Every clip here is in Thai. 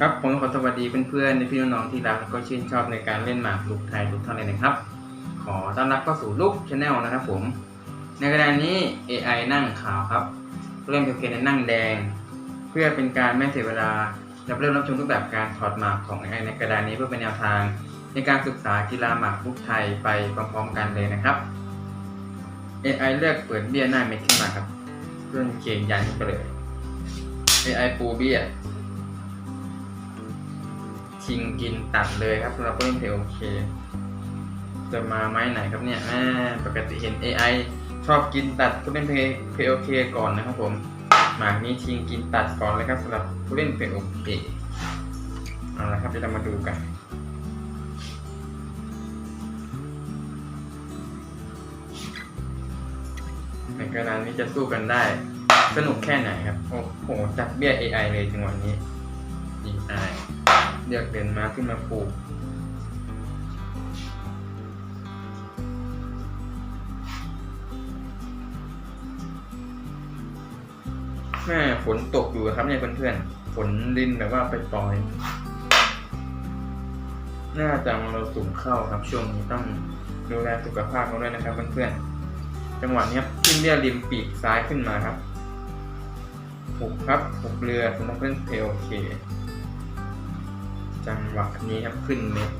ครับผมขอสวัสดีเพื่อนๆในพี่น้องที่รักก็ชื่นชอบในการเล่นหมากรุกไทยทุกท่านเลยนะครับ ขอต้อนรับเข้าสู่ลูกชาแนลนะครับผม ในกระดานนี้ AI นั่งขาวครับ เริ่มเพลในนั่งแดง เพื่อเป็นการไม่เสียเวลาและเริ่มรับชมรูปแบบการถอดหมากของ AI ในกระดานนี้เพื่อเป็นแนวทาง ในการศึกษากีฬาหมากรุกไทยไปพร้อมๆกันเลยนะครับ AI เลือกเปิดเบี้ยหน้าเม็ดขึ้นมาครับ เพื่อเขียยันขึ้นไปเลย AI ปูเบี้ย ชิงกินตัดเลยครับสำหรับผู้เล่นเพลโอเค จะมาไม้ไหนครับเนี่ยแม่ปกติเห็น AI ชอบกินตัดผู้เล่นเพลเพโอเคก่อนนะครับผมหมากนี้ชิงกินตัดก่อนเลยครับสำหรับผู้เล่นเพลโอเคเอาละครับเดี๋ยวเรามาดูกันในกระดานนี้จะสู้กันได้ สนุกแค่ไหนครับ โอ้โหจัดเบี้ย AI เลยจังหวะนี้ AI เลือกเดินมาขึ้นมาปลูกแม่ฝนตกอยู่ครับเนี่ยเพื่อนๆฝนดินแบบว่าไปปล่อย น่าจะมรสุมเข้าครับช่วงนี้ต้องดูแลสุขภาพเราด้วยนะครับเพื่อนๆจังหวะนี้ครับขึ้นเรียริมปีกซ้ายขึ้นมาครับหุบครับหุบเรือสำหรับเพื่อนเพลโอเค จังหวะนี้ครับขึ้นเม็ด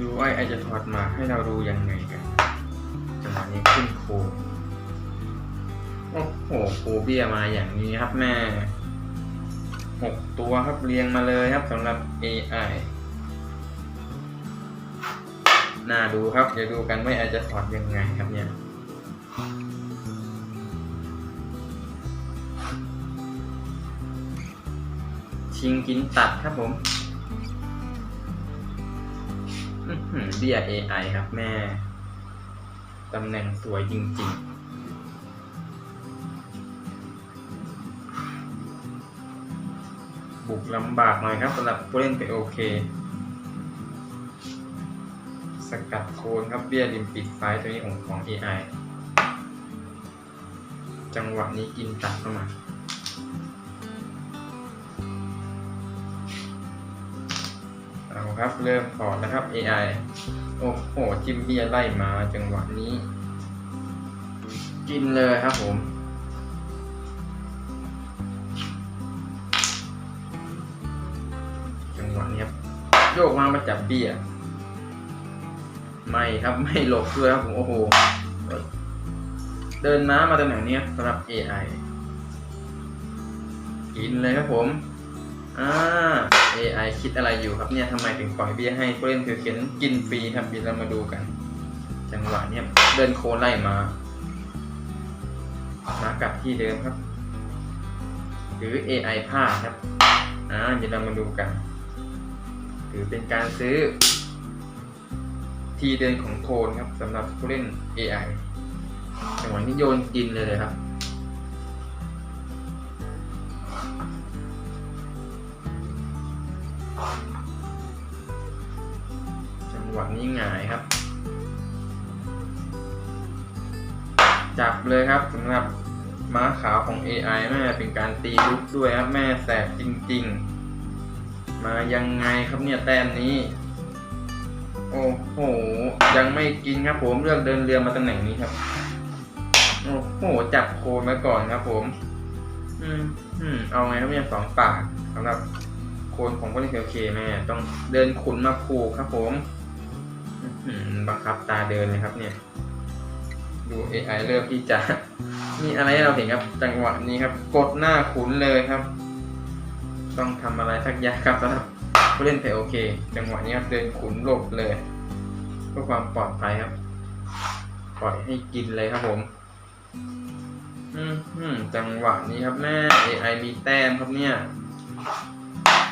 ดูว่าไอจะถอดมาให้เราดูยังไงกัน จังหวะนี้ขึ้นโคโอ้โหโคเบี้ยมาอย่างนี้ครับแม่หกตัวครับเรียงมาเลยครับสำหรับ AI น่าดูครับ เดี๋ยวดูกันว่าไอจะถอดยังไงครับเนี่ย ชิงกินตัดครับผมอื้อหือเบีย AI ครับแม่ ตำแหน่งสวยจริง ๆบุกลำบากหน่อยครับสำหรับผู้เล่นไปโอเค สกัดโคนครับเบี้ยริมปีกซ้ายตัวนี้ของของ AI จังหวะนี้กินตัดเข้ามาเอาครับเริ่มถอดนะครับ AI โอ้โหจิมเบียไล่มาจังหวะนี้ กินเลยครับผมจังหวะนี้ครับโยกมามาจับเบียไม่ครับไม่หลบด้วยครับผมโอ้โห เดินม้ามาตำแหน่งนี้สำหรับ AI กินเลยครับผมอ่า AI คิดอะไรอยู่ครับเนี่ยทำไมถึงปล่อยเบี้ยให้ผู้เล่นเพียวเขียนกินฟรีครับเดี๋ยวเรามาดูกัน จังหวะเนี่ยเดินโค้ไล่มา มากลับที่เดิมครับ หรือ AI พลาดครับอ่าเดี๋ยวเรามาดูกันถือเป็นการซื้อ ทีเดินของโทนครับสำหรับผู้เล่น AI จังหวะนี้โยนกินเลยเลยครับ จังหวะนี้หงายครับ จับเลยครับสำหรับม้าขาวของ AI แม่เป็นการตีลุกด้วยครับ แม่แสบจริง ๆ มายังไงครับเนี่ยแต้มนี้ โอ้โห ยังไม่กินครับผมเลือกเดินเรือมาตำแหน่งนี้ครับ โอ้โหจับโคนมาก่อนครับผม อืมอืมเอาไงครับเนี่ยสองปากสำหรับโคนของผู้เล่นเคแม่ต้องเดินขุนมาผูกครับผมอื้อหือบังคับตาเดินเลยครับ เนี่ย ดู AI เริ่มที่จะมีอะไรให้เราเห็นครับ จังหวะนี้ครับ กดหน้าขุนเลยครับ ต้องทำอะไรสักอย่างครับสำหรับผู้เล่นเพลโอเค จังหวะนี้ครับเดินขุนหลบเลยเพื่อความปลอดภัยครับ ปล่อยให้กินเลยครับผม อืมจังหวะนี้ครับแม่ AI มีแต้มครับเนี่ย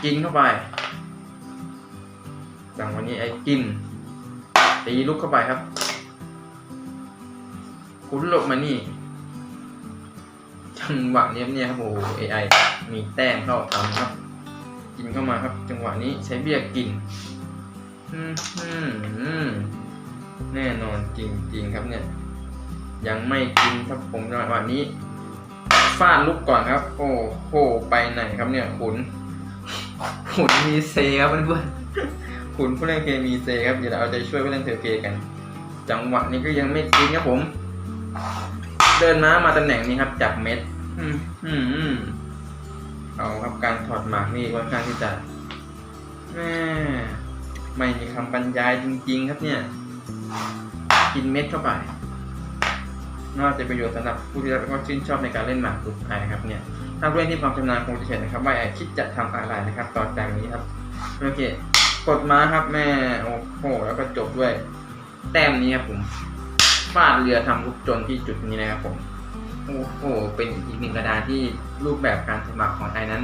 กินเข้าไป จังหวะนี้ไอ้กิน ตีลุกเข้าไปครับ คุณหลบมานี่ จังหวะนี้เนี่ยครับโอ้ AI มีแต้มเข้าทำครับ กินเข้ามาครับ จังหวะนี้ใช้เบี้ยกิน อืมอืมแน่นอนจริงๆครับเนี่ย ยังไม่กินครับผมจังหวะนี้ฟาดลูกก่อนครับ โอ้โหไปไหนครับเนี่ยขุนขุนมีเซครับเพื่อนๆขุนผู้เล่นเคมีเซครับเดี๋ยวเราเอาใจช่วยผู้เล่นเทอร์เคกัน จังหวะนี้ก็ยังไม่กินครับผม เดินม้ามาตำแหน่งนี้ครับ จับเม็ดอืมอืมอืมเอาครับการถอดหมากนี่ค่อนข้างที่จะแม่ไม่มีคำบรรยายจริง ๆ ครับเนี่ย กินเม็ดเข้าไป น่าจะประโยชน์สำหรับผู้ที่รักแล้วก็ชื่นชอบในการเล่นหมากรุกไทยนะครับเนี่ยถ้าผู้เล่นที่ความชำนาญคงจะเห็นนะครับ ว่าไอ้คิดจะทำอะไรนะครับต่อจากนี้ครับโอเคกดม้าครับแม่โอ้โหแล้วก็จบด้วย แต้มนี้ครับผมฟาดเรือทำลูกจนที่จุดนี้นะครับผมโอ้โหเป็นอีกหนึ่งกระดานที่รูปแบบการสมัครของไทยนั้น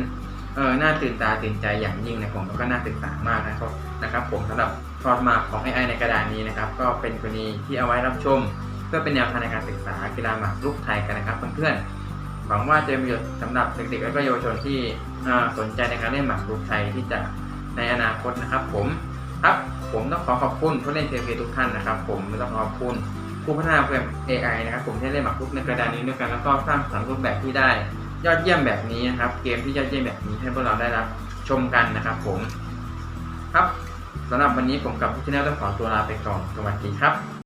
เออน่าตื่นตาตื่นใจอย่างยิ่งนะผมแล้วก็น่าศึกษามากนะครับนะครับ ผมสำหรับทอดมาของ AI ในกระดานนี้นะครับ ก็เป็นกรณีที่เอาไว้รับชม พื่อเป็นแนวทางในการศึกษากีฬาหมากรุกไทยกันนะครับเพื่อนๆหวังว่าจะเป็นประโยชน์สำหรับเด็กๆและก็เยาวชนที่สนใจในการเล่นหมากรุกไทยที่จะในอนาคตนะครับ ผมครับผมต้องขอขอบคุณผู้เล่นเทปทุกท่านนะครับ ผมและต้องขอขอบคุณผู้พัฒนาเว็บ AI นะครับผมที่เล่นหมากรุกในกระดานนี้ด้วยกันแล้วก็สร้างสรรค์รูปแบบที่ได้ ยอดเยี่ยมแบบนี้นะครับ เกมที่ยอดเยี่ยมแบบนี้ให้พวกเราได้รับชมกันนะครับ ผม ครับสำหรับวันนี้ผมกับผู้ชนะต้องขอตัวลาไปก่อนสวัสดีครับ